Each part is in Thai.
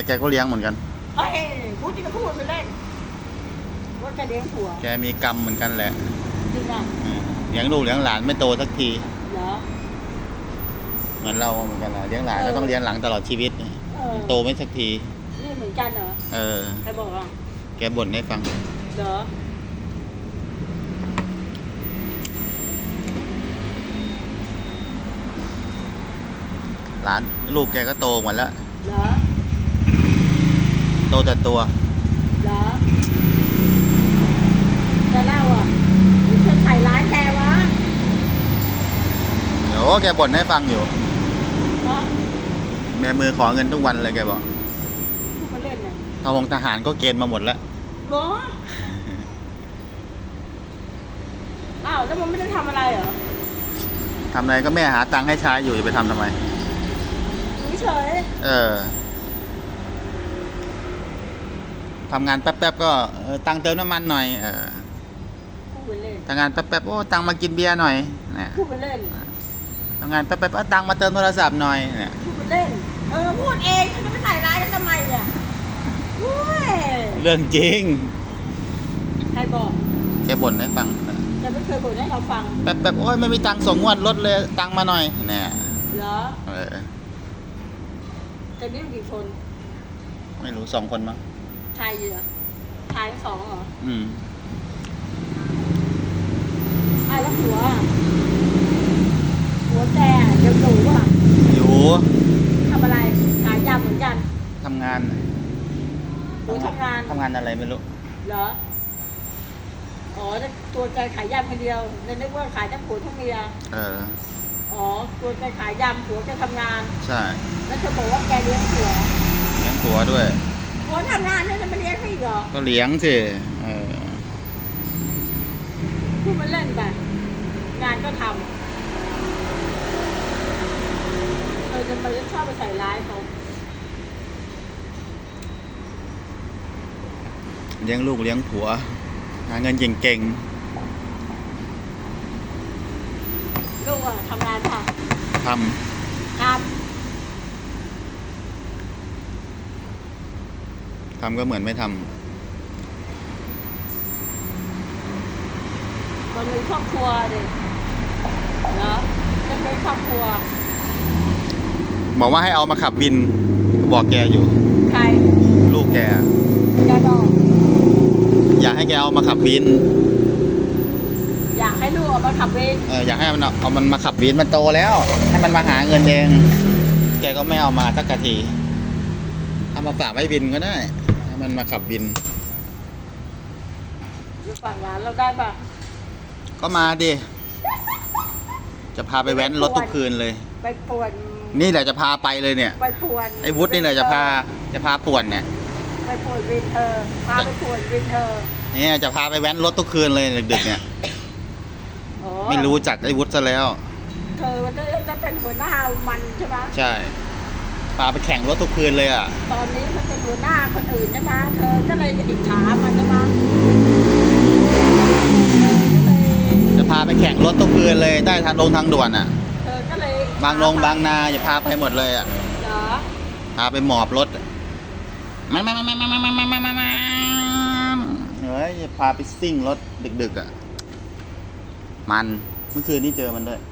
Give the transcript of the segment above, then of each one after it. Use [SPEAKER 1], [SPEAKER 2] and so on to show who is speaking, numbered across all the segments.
[SPEAKER 1] กแกก็เลี้ยงเหมือนกัน
[SPEAKER 2] เฮ้ยพูดจริงก็พูดไปเล่นว่าแกเลี้ยงผัว
[SPEAKER 1] แกมีกรรมเหมือนกันแหละ
[SPEAKER 2] จริงอะ
[SPEAKER 1] อืมเลี้ยงลูกเลี้ยงหลานไม่โตสักที
[SPEAKER 2] เหรอ
[SPEAKER 1] เหมือนเราเหมือนกันแหละเลี้ยงหลาน
[SPEAKER 2] เออ
[SPEAKER 1] ก็ต้องเลี้ยงหลังตลอดชีวิต
[SPEAKER 2] เออ
[SPEAKER 1] โตไม่สักที
[SPEAKER 2] นี่เหมือนกันเหรอ
[SPEAKER 1] เออ
[SPEAKER 2] ใครบอกอะ
[SPEAKER 1] แกบ่นให้ฟัง
[SPEAKER 2] เหรอ
[SPEAKER 1] หลานลูกแกก็โตหมดแล้ว
[SPEAKER 2] เหรอ
[SPEAKER 1] โตแต่ตัว
[SPEAKER 2] เหรอจะเล่าอะนี่เธอใส่ร้ายแกวะ
[SPEAKER 1] เดี๋ยวแกบ่นให้ฟังอยู่
[SPEAKER 2] เนาะ
[SPEAKER 1] แม่มือขอเงินทุกวันเลยแกบอก
[SPEAKER 2] พูดมาเล่นน่ะ
[SPEAKER 1] ทหงทหารก็เกณฑ์มาหมดแล้ว
[SPEAKER 2] เหรออ้าวแล้วมันไม่ได้ทำอะไรเหรอ
[SPEAKER 1] ทำอะไรก็แม่หาตังค์ให้ใช้อยู่จะไปทำทำไม
[SPEAKER 2] อยู่เฉย
[SPEAKER 1] เออ ทำงานแป๊บๆก็เออตังค์เติมน้ำมันหน่อยเออ
[SPEAKER 2] พูดไปเล่น
[SPEAKER 1] ทำงานแป๊บๆโอ้ตังค์มากินเบียร์หน่อยนะ
[SPEAKER 2] พูดไปเล่น
[SPEAKER 1] ทำงานแป๊บๆเอาตังค์มาเติมโทรศัพท์หน่อยเนี่ย
[SPEAKER 2] พูดไปเล่นเออพูดเองจะไม่ใส่ร้ายกันทำไมเนี่ยโอ้ย
[SPEAKER 1] เรื่องจริง
[SPEAKER 2] ใครบอก
[SPEAKER 1] แกบ่นให้ฟัง
[SPEAKER 2] จะไม่เคยบ่นให้เราฟัง
[SPEAKER 1] แป๊บๆโอ้ยไม่มีตังค์ส่งงวดรถเลยตังค์มาหน่อยเนี่ย
[SPEAKER 2] เหรอ
[SPEAKER 1] เออ
[SPEAKER 2] จะมีกี่คน
[SPEAKER 1] ไม่รู้สองคนมั้ง
[SPEAKER 2] ชายเหรอชายทั้งสองเหรอ
[SPEAKER 1] อืม
[SPEAKER 2] อะแล้วหัวอะหัวแกเดี๋ยวหนูอะ
[SPEAKER 1] อยู่
[SPEAKER 2] ทำอะไรขายยำเหมือนกัน
[SPEAKER 1] ทำงาน
[SPEAKER 2] หนูทำงาน
[SPEAKER 1] ทำงานอะไรไม่รู้
[SPEAKER 2] เหรอ อ๋อแต่ตัวแกขายยำคนเดียวเลยนึกว่าขายทั้งผัวทั้งเมีย
[SPEAKER 1] เออ
[SPEAKER 2] อ๋อ ตัวแกขายยำผัวแกทำงาน
[SPEAKER 1] ใช่
[SPEAKER 2] แล้วเธอบอกว่าแกเลี้ยงผัว
[SPEAKER 1] เลี้ยงตัวด้วย
[SPEAKER 2] ผัวทำงานเนี่ยจะมาเลี้ยงให้อีกเหรอ
[SPEAKER 1] ก็เลี้ยงสิเออ
[SPEAKER 2] พูดมาเล่นไปงานก็ทำเออจะไปชอบไปใส่ร้ายเขา
[SPEAKER 1] เลี้ยงลูกเลี้ยงผัว หาเงินเก่ง
[SPEAKER 2] ลูกอะทำงานค่ะ
[SPEAKER 1] ๆท
[SPEAKER 2] ทำ
[SPEAKER 1] ทำก็เหมือนไม่ทำ
[SPEAKER 2] คนมีครอบครัวเด็กเนาะจะเป็นครอบครัวำ
[SPEAKER 1] บอกว่าให้เอามาขับวิน บอกแกอยู่
[SPEAKER 2] ใคร
[SPEAKER 1] ลูกแก
[SPEAKER 2] แกบอก
[SPEAKER 1] อยากให้แกเอามาขับวิน
[SPEAKER 2] อยากให้ลูกออกมาขับเวร
[SPEAKER 1] เอออยากให้มันเอาเอามันมาขับวินมันโตแล้ว ให้มันมาหาเงินเอง แกก็ไม่เอามาสักกะทีเอามาฝากไว้วินก็ได้ ให้มันมาขับวิน
[SPEAKER 2] อยู่ฝั่งร้านเราได้ปะ
[SPEAKER 1] ก็มาดิ จะพาไปแว้นรถทุกคืนเลย
[SPEAKER 2] ไปป่วน
[SPEAKER 1] นี่แหละจะพาไปเลยเนี่ย
[SPEAKER 2] ไปป่วน
[SPEAKER 1] ไอ้วุฒินี่แหละจะพาจะพาป่วนเนี่ย
[SPEAKER 2] ไปป่วนวินเธอพาไปป่วนวินเธอ
[SPEAKER 1] เนี่ยจะพาไปแว้นรถทุกคืนเลยดึกๆเนี่ย
[SPEAKER 2] อ๋อ
[SPEAKER 1] ไม่รู้จักไอ้วุฒิซะแล้ว
[SPEAKER 2] เธอจะจะเป็นหัวหน้ามันใช่ไหม
[SPEAKER 1] ใช่ พาไปแข่งรถทุกคืนเลยอะ
[SPEAKER 2] ตอนนี้มันเป็นหัวหน้าคนอื่นใช่ไหมเธอก็เลยจะอิจฉามันใช่ไหมเธอก็เลย
[SPEAKER 1] จะพาไปแข่งรถทุกคืนเลยใต้ทางลงทางด่วนอะ
[SPEAKER 2] เธอก็เลย
[SPEAKER 1] บางลงบางนาอย่าพาไปหมดเลยอะ
[SPEAKER 2] เหรอ
[SPEAKER 1] พาไปหมอบรถอะมามามามามามามามามามาเฮ้ยอย่าพาไปซิ่งรถดึกๆอะ มันเมื่อคืนนี้เจอมันด้วย
[SPEAKER 2] มันไป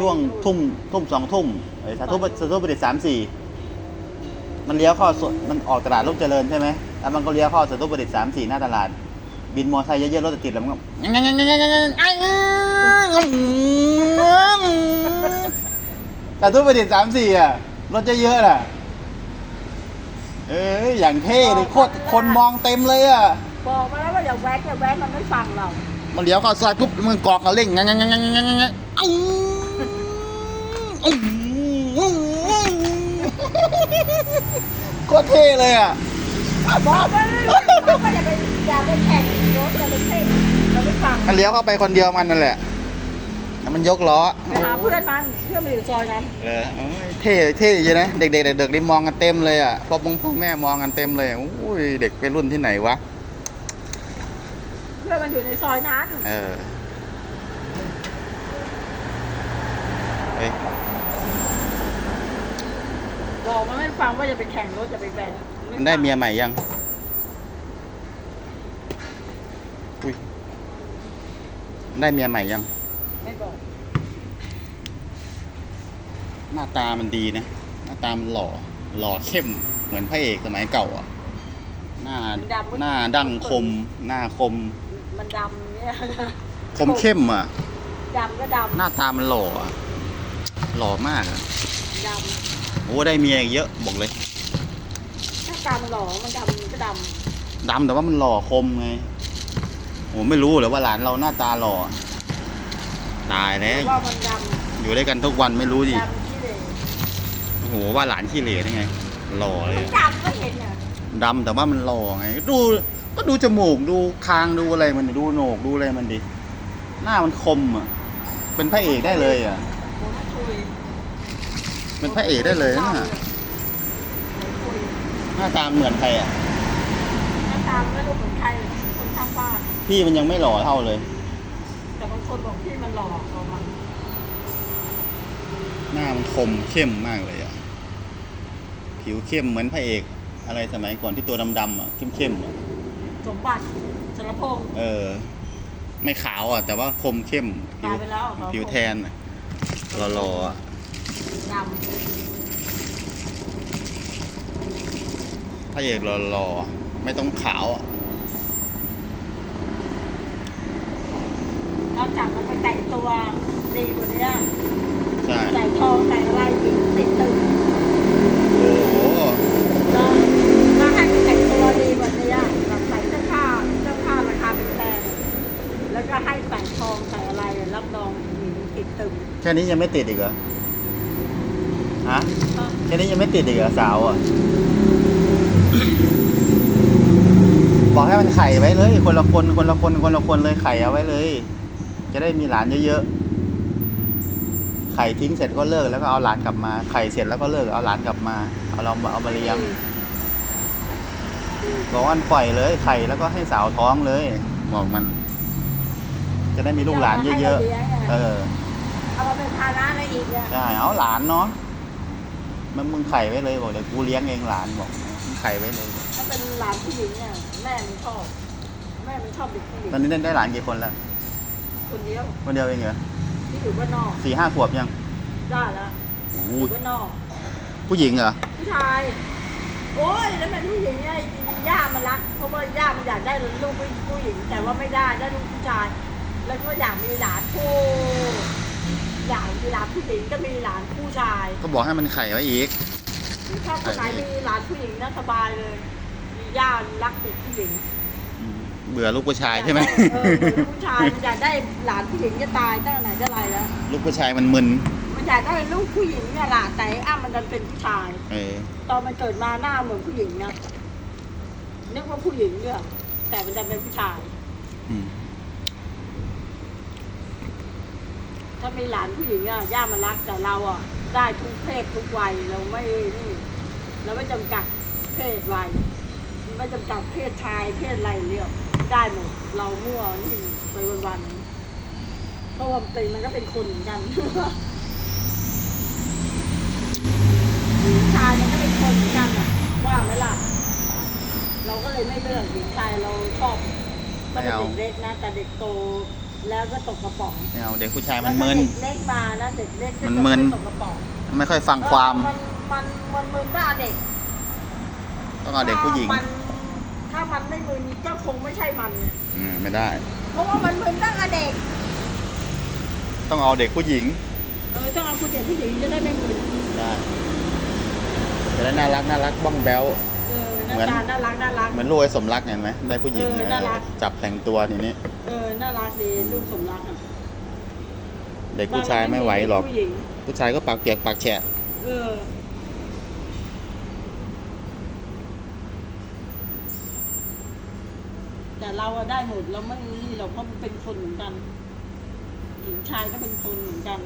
[SPEAKER 1] ช่วงทุ่มทุ่มสองทุ่มเอ้ยสาธุสาธุประดิษฐ์สามสี่มันเลี้ยวเข้าสวนมันออกตลาดลูกเจริญใช่ไหมแล้วมันก็เลี้ยวเข้าสาธุประดิษฐ์สามสี่หน้าตลาด บินมอไซค์เยอะๆรถติดๆแล้วมันก็สาธุประดิษฐ์สามสี่อะรถเยอะๆน่ะ เอ้ยอย่างเท่เลยโคตรคนมองเต็มเลยอะ
[SPEAKER 2] บอกมาแล้วว่าอย่าแวะอย่าแวะมันไม่ฟังเรา
[SPEAKER 1] มันเลี้ยวเข้าซอยปุ๊บมันกอกเอาเร่งงั้นงั้นงั้นงั้นงั้นงั้นเอ้าอู้ โคตรเท่เลยอะ
[SPEAKER 2] บอกมาเลยว่าอย่าไปอย่าไปแข่งรถอย่าไปเท่งเราไม่ฟัง
[SPEAKER 1] มันเลี้ยวเข้าไปคนเดียวมันนั่นแหละแล้วมันยกล้อ
[SPEAKER 2] ไปหาเพื่อนมันเพื่อนมันอยู่ซอยนั้น
[SPEAKER 1] เออเท่เท่อยู่นะเด็กๆเด็กๆนี่มองกันเต็มเลยอะพ่อปงพ่อแม่มองกันเต็มเลยอุ้ยเด็กไปรุ่นที่ไหนวะ
[SPEAKER 2] เพื่อนมันอยู่ในซอยนั้น
[SPEAKER 1] เออเฮ้ย
[SPEAKER 2] บอกมันไม่ฟังว่าจะไปแข่งรถจะไปแบน
[SPEAKER 1] มันได้เมียใหม่ยังอุ้ยได้เมียใหม่ยัง
[SPEAKER 2] ไม่บอก
[SPEAKER 1] หน้าตามันดีนะ หน้าตามันหล่อ หล่อเข้ม เหมือนพระเอกสมัยเก่าอะ หน้าหน้าดั้งคม หน้าคม
[SPEAKER 2] มันดำเนี่ย
[SPEAKER 1] คมเข้มอะ
[SPEAKER 2] ดำก็ด
[SPEAKER 1] หน้าตามันหล่ออะหล่อมากอะำ
[SPEAKER 2] ด
[SPEAKER 1] โอ้ได้เมียอีกเยอะบอกเลยำ
[SPEAKER 2] ถ้าตามันหล่อมันดำก็ด
[SPEAKER 1] ดำแต่ว่ามันหล่อคมไงโอ้ไม่รู้เลยว่าหลานเราหน้าตาหล่อตายำแล้ว
[SPEAKER 2] ว่ามันด
[SPEAKER 1] อยู่ด้วยกันทุกวันไม่รู้ำดิ
[SPEAKER 2] ดำขี้เหร่
[SPEAKER 1] โอ้โหว่าหลานขี้เหร่ได้ไง หล่อเลย
[SPEAKER 2] มัน
[SPEAKER 1] อะ
[SPEAKER 2] ดำก็เห็นอะ
[SPEAKER 1] ดำแต่ว่ามันหล่อไงดูก็ดูจมูกดูคางดูอะไรมันดิดูโหนกดูอะไรมันดิหน้ามันคมอะเป็นพระเอกได้เลยอะ
[SPEAKER 2] โอ้ยคุย
[SPEAKER 1] เป็นพระเอกได้เลยนะ
[SPEAKER 2] โอ้คุย
[SPEAKER 1] หน้าตาเหมือนใครอะ
[SPEAKER 2] หน้าตาไม่รู้เหมือนใครเลยคนข้างบ้าน
[SPEAKER 1] พี่มันยังไม่หล่อเท่าเลย
[SPEAKER 2] แต่บางคนบอกพี่มันหล่อกว่ามัน
[SPEAKER 1] หน้ามันคมเข้มมากเลยอะ ผิวเข้มเหมือนพระเอก อะไรสมัยก่อนที่ตัวดำๆอะเข้มๆอะ
[SPEAKER 2] สมบัติสรพงษ์
[SPEAKER 1] เออ ไม่ขาวอะ แต่ว่าคมเข้มผิ
[SPEAKER 2] ตายวไปแล้วเหรอ
[SPEAKER 1] ผิวแทนอะหล่อๆอะ
[SPEAKER 2] ด
[SPEAKER 1] พระเอกหล่อๆไม่ต้องขาวอะำ
[SPEAKER 2] นอกจากมันไปแต่งตัวดีกว่านี้
[SPEAKER 1] ใช่
[SPEAKER 2] ใส่ทองใส่อะไรติดติดตึง
[SPEAKER 1] โอ้โห
[SPEAKER 2] แล้วถ้าให้มันแต่งตัวดีกว่านี้แบบใส่เสื้อผ้าเสื้อผ้าราคาแพงๆแล้วก็ให้ใส่ทองใส่อะไรรับรองหญิงติดตึง
[SPEAKER 1] แค่นี้ยังไม่ติดอีกเหรอฮะ แค่นี้ยังไม่ติดอีกเหรอสาวอะ บอกให้มันไข่ไว้เลย คนละคนคนละคนคนละคนเลยไข่เอาไว้เลย จะได้มีหลานเยอะๆ ไข่ทิ้งเสร็จก็เลิกแล้วก็เอาหลานกลับมา ไข่เสร็จแล้วก็เลิกเอาหลานกลับมา เอาเราเอามาเลี้ยงบอกว่ามันปล่อยเลยไข่แล้วก็ให้สาวท้องเลยบอกมัน จะได้มีลูกหลานเยอะๆ เออ
[SPEAKER 2] เอามาเป็นภาระอะไรอีกอะ
[SPEAKER 1] ใช่ เอาหลานเนาะ มันมึงไข่ไว้เลยบอกเดี๋ยวกูเลี้ยงเองหลานบอกมึงไข่ไว้เลย
[SPEAKER 2] ถ้าเป็นหลานผู้หญิงเนี่ยแม่มันชอบแม่มันชอบเด็กผู้หญิง
[SPEAKER 1] ตอนนี้ได้ได้หลานกี่คนแล้ว
[SPEAKER 2] คนเดียว
[SPEAKER 1] คนเดียวเองเหรอ
[SPEAKER 2] ที่อยู่บ้านนอก
[SPEAKER 1] สี่ห้าขวบยัง
[SPEAKER 2] ได้แล้ว
[SPEAKER 1] โอ้
[SPEAKER 2] อ
[SPEAKER 1] โห
[SPEAKER 2] ยู่บ้านนอก
[SPEAKER 1] ผู้หญิงเหรอ
[SPEAKER 2] ผู้ชายโอ้ยแล้วเป็นผู้หญิงเนี่ยย่ามันรักเพราะว่าย่ามันอยากได้ลูกผู้หญิงแต่ว่าไม่ได้ได้ลูกผู้ชาย แล้วก็อยากมีหลานผู้ อยากมีหลานผู้หญิงก็มีหลานผู้ชาย
[SPEAKER 1] ก็บอกให้มันไข่ไว้อีก
[SPEAKER 2] ถ้าคนไหนมีหลานผู้หญิงน่าสบายเลย มีย่ารักเด็กผู้หญิง
[SPEAKER 1] อืมเบื่อลูกผู้ชายใช่ไหม
[SPEAKER 2] เออเหมือนลูกผู้ชายมันอยากได้หลานผู้หญิงจะตายตั้งแต่ไหนแต่ไรแล้ว
[SPEAKER 1] ลูกผู้ชายมันมึน
[SPEAKER 2] มันอยากได้ลูกผู้หญิงเนี่ยแหละแต่ไอ้อ้ามันดันเป็นผู้ชาย
[SPEAKER 1] เออ
[SPEAKER 2] ตอนมันเกิดมาหน้าเหมือนผู้หญิงนะนึกว่าผู้หญิงเนี่ยแต่มันดันเป็นผู้ชาย
[SPEAKER 1] อืม
[SPEAKER 2] ถ้ามีหลานผู้หญิงอะย่ามันรักแต่เราอะได้ทุกเพศทุกวัยเราไม่นี่เราไม่จำกัดเพศวัยไม่จำกัดเพศชายเพศอะไรเรียกได้หมดเรามั่วนี่ไปวันๆเพราะว่าตีมันก็เป็นคนเหมือนกันหญิงชายมันก็เป็นคนเหมือนกันอะว่าไหมล่ะเราก็เลยไม่เลือกหญิงชายเราชอบก็เป็นเด็กเล็กนะแต่เด็กโต แล้วก็ตกกระป๋อง
[SPEAKER 1] ไม่เอาเด็กผู้ชายมันมึน
[SPEAKER 2] แล้วก็เด็กเล็กมานะเด็กเล็กก็
[SPEAKER 1] มันมึน
[SPEAKER 2] ตกกระป๋อง
[SPEAKER 1] ไม่ค่อยฟังความ
[SPEAKER 2] เออมันมันมันมึนก็เอาเด็ก
[SPEAKER 1] ต้องเอาเด็กผู้หญิง
[SPEAKER 2] ถ้ามันถ้ามันไม่มึนก็คงไม่ใช่มันไง
[SPEAKER 1] อืมไม่ได้
[SPEAKER 2] เพราะว่ามันมึนตั้งแต่เด็ก
[SPEAKER 1] ต้องเอาเด็กผู้หญิง
[SPEAKER 2] เออต้องเอาผู้เด็กผู้หญิงจะได้ไม่มึน
[SPEAKER 1] ได้จะได้น่ารักน่ารักบ้องแบ้ว
[SPEAKER 2] เออห
[SPEAKER 1] เห มือ
[SPEAKER 2] น้านตาน่ารักน่ารัก
[SPEAKER 1] เหมือนลูกไอ้สมรักเห็นไหมได้ผู้หญิง
[SPEAKER 2] เออน่ารัก
[SPEAKER 1] จับแต่งตัวทีนี้
[SPEAKER 2] เออ น่ารักดีลูกสมรักอะ
[SPEAKER 1] เด็กผู้ชายไม่ไหวหรอก
[SPEAKER 2] ผู้ญิง
[SPEAKER 1] ผู้ชายก็ปากเปียกปากแฉะ
[SPEAKER 2] เออ แต่เราอะได้หมดเราไม่นี่เราเพราะมันเป็นคนเหมือนกัน หญิงชายก็เป็นคนเหมือนกัน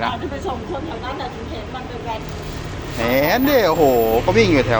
[SPEAKER 1] ไปละ
[SPEAKER 2] อาจจะไปส่งคนแถวนั้นแต่ถึงเห็นมันเป็นแวน
[SPEAKER 1] เห็นดิโอ้โห ก็วิ่งอยู่แถว